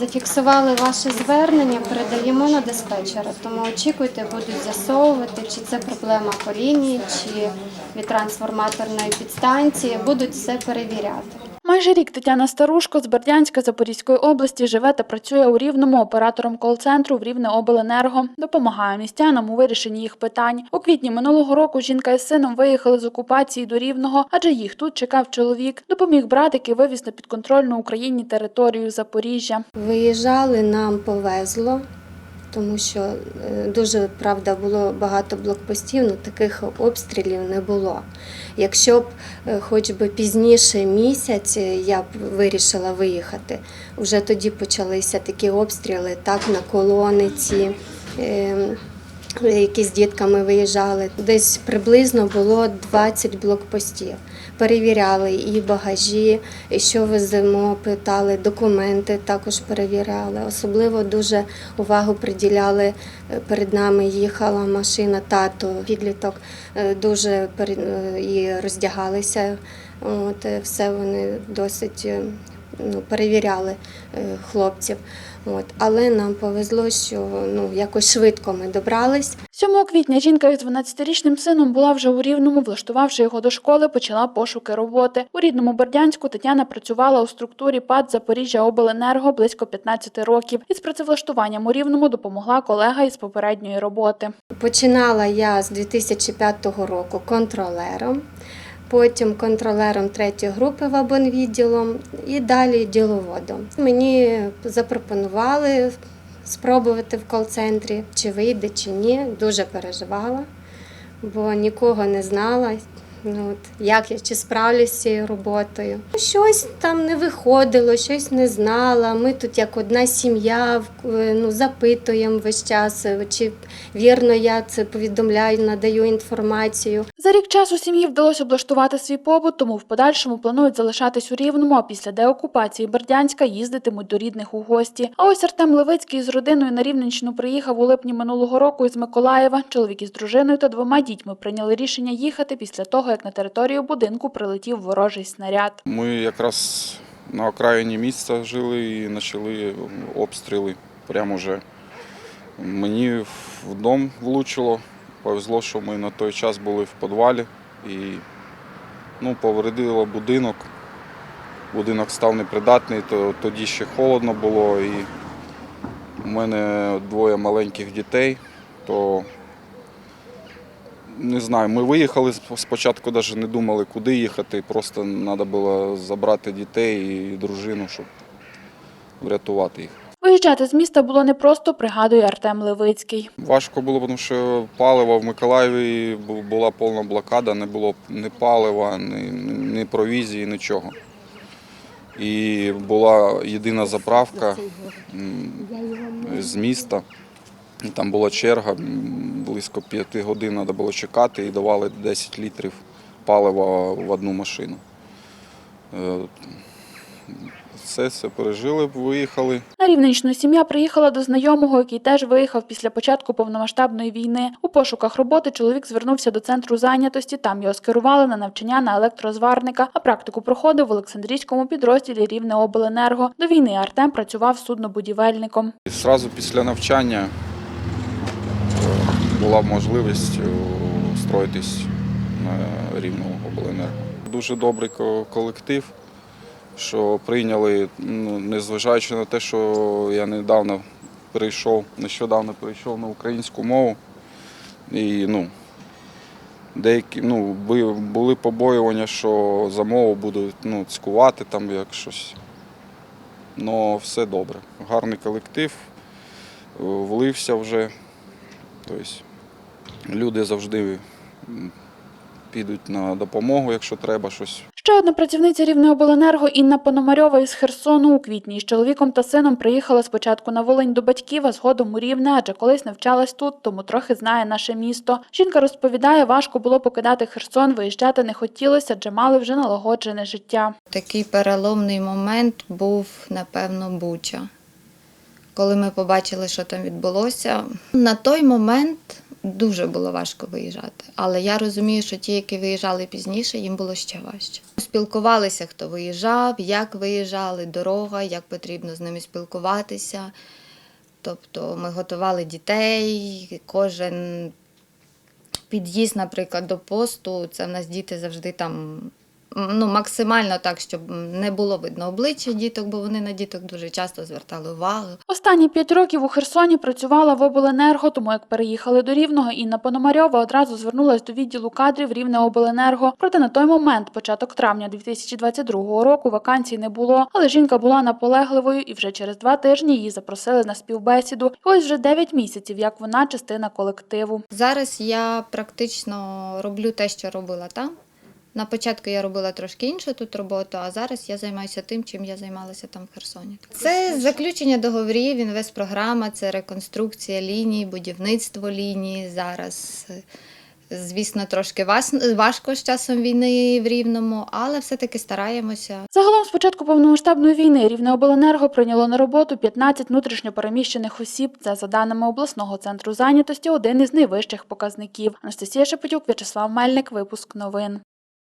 Зафіксували ваше звернення, передаємо на диспетчера, тому очікуйте, будуть з'ясовувати, чи це проблема по лінії, чи від трансформаторної підстанції. Будуть все перевіряти. Майже рік Тетяна Старушко з Бердянська Запорізької області живе та працює у Рівному оператором кол-центру в Рівне обленерго. Допомагає містянам у вирішенні їх питань. У квітні минулого року жінка із сином виїхали з окупації до Рівного, адже їх тут чекав чоловік. Допоміг братик і вивіз на підконтрольну Україні територію Запоріжжя. Виїжджали, нам повезло, тому що е, дуже правда було багато блокпостів, але таких обстрілів не було. Якщо б е, хоч би пізніше місяць е, я б вирішила виїхати, вже тоді почалися такі обстріли, так на колониці. Які з дітками виїжджали, десь приблизно було 20 блокпостів. Перевіряли і багажі, і що веземо, питали, документи також перевіряли. Особливо дуже увагу приділяли. е, Перед нами їхала машина, тато, підліток, е, дуже е, і роздягалися. От, все вони досить ну, перевіряли е, хлопців. От. Але нам повезло, що ну, якось швидко ми добрались. 7 квітня жінка із 12-річним сином була вже у Рівному, влаштувавши його до школи, почала пошуки роботи. У рідному Бердянську Тетяна працювала у структурі ПАД Запоріжжя Обленерго близько 15 років. Із працевлаштуванням у Рівному допомогла колега із попередньої роботи. Починала я з 2005 року контролером, потім контролером третьої групи в абонвідділом і далі діловодом. Мені запропонували спробувати в кол-центрі, чи вийде, чи ні. Дуже переживала, бо нікого не знала. Ну, от, як я чи справлюсь з цією роботою. Щось там не виходило, щось не знала. Ми тут як одна сім'я в- ну, запитуємо весь час, е, чи вірно я це повідомляю, надаю інформацію. За рік часу сім'ї вдалося облаштувати свій побут, тому в подальшому планують залишатись у Рівному, а після деокупації Бердянська їздитимуть до рідних у гості. А ось Артем Левицький з родиною на Рівненщину приїхав у липні минулого року із Миколаєва. Чоловік із дружиною та двома дітьми прийняли рішення їхати після того, як на територію будинку прилетів ворожий снаряд. Ми якраз на окраїні міста жили і почали обстріли. Прямо вже мені в дом влучило. Повезло, що ми на той час були в підвалі і ну, повредило будинок. Будинок став непридатний, то тоді ще холодно було. І у мене двоє маленьких дітей, то не знаю, ми виїхали спочатку, навіть не думали, куди їхати. Просто треба було забрати дітей і дружину, щоб врятувати їх. Виїжджати з міста було непросто, пригадує Артем Левицький. Важко було, тому що паливо в Миколаєві була повна блокада, не було ні палива, ні, ні провізії, нічого. І була єдина заправка з міста. Там була черга, близько п'яти годин треба було чекати і давали 10 літрів палива в одну машину. Е, Все, все пережили, виїхали. На Рівненщину сім'я приїхала до знайомого, який теж виїхав після початку повномасштабної війни. У пошуках роботи чоловік звернувся до центру зайнятості. Там його скерували на навчання на електрозварника, а практику проходив в Олександрійському підрозділі Рівне обленерго. До війни Артем працював суднобудівельником. Зразу після навчання була можливість е, устроїтись на рівного обленерго. Дуже добрий колектив, що прийняли, ну, незважаючи на те, що я недавно перейшов, нещодавно перейшов на українську мову. І ну, деякі ну, були побоювання, що за мову будуть ну, цькувати там як щось. Ну, все добре. Гарний колектив, е, влився вже. Тобто люди завжди підуть на допомогу, якщо треба щось. Ще одна працівниця Рівнеобленерго Інна Пономарьова із Херсону у квітні з чоловіком та сином приїхала спочатку на Волинь до батьків, а згодом у Рівне, адже колись навчалась тут, тому трохи знає наше місто. Жінка розповідає, важко було покидати Херсон, виїжджати не хотілося, адже мали вже налагоджене життя. Такий переломний момент був, напевно, Буча. Коли ми побачили, що там відбулося, на той момент дуже було важко виїжджати. Але я розумію, що ті, які виїжджали пізніше, їм було ще важче. Спілкувалися, хто виїжджав, як виїжджали, дорога, як потрібно з ними спілкуватися. Тобто ми готували дітей, кожен під'їзд, наприклад, до посту, це в нас діти завжди там. Ну, максимально так, щоб не було видно обличчя діток, бо вони на діток дуже часто звертали увагу. Останні п'ять років у Херсоні працювала в обленерго, тому як переїхали до Рівного, Інна Пономарьова одразу звернулась до відділу кадрів Рівнеобленерго. Проте на той момент, початок травня 2022 року, вакансій не було. Але жінка була наполегливою, і вже через два тижні її запросили на співбесіду. І ось вже 9 місяців, як вона частина колективу. Зараз я практично роблю те, що робила там. На початку я робила трошки іншу тут роботу, а зараз я займаюся тим, чим я займалася там в Херсоні. Це заключення договорів, інвестпрограма, це реконструкція ліній, будівництво ліній. Зараз, звісно, трошки важко з часом війни в Рівному, але все-таки стараємося. Загалом з початку повномасштабної війни Рівнеобленерго прийняло на роботу 15 внутрішньопереміщених осіб. Це за даними обласного центру зайнятості один із найвищих показників. Анастасія Шепетюк, В'ячеслав Мельник, випуск новин.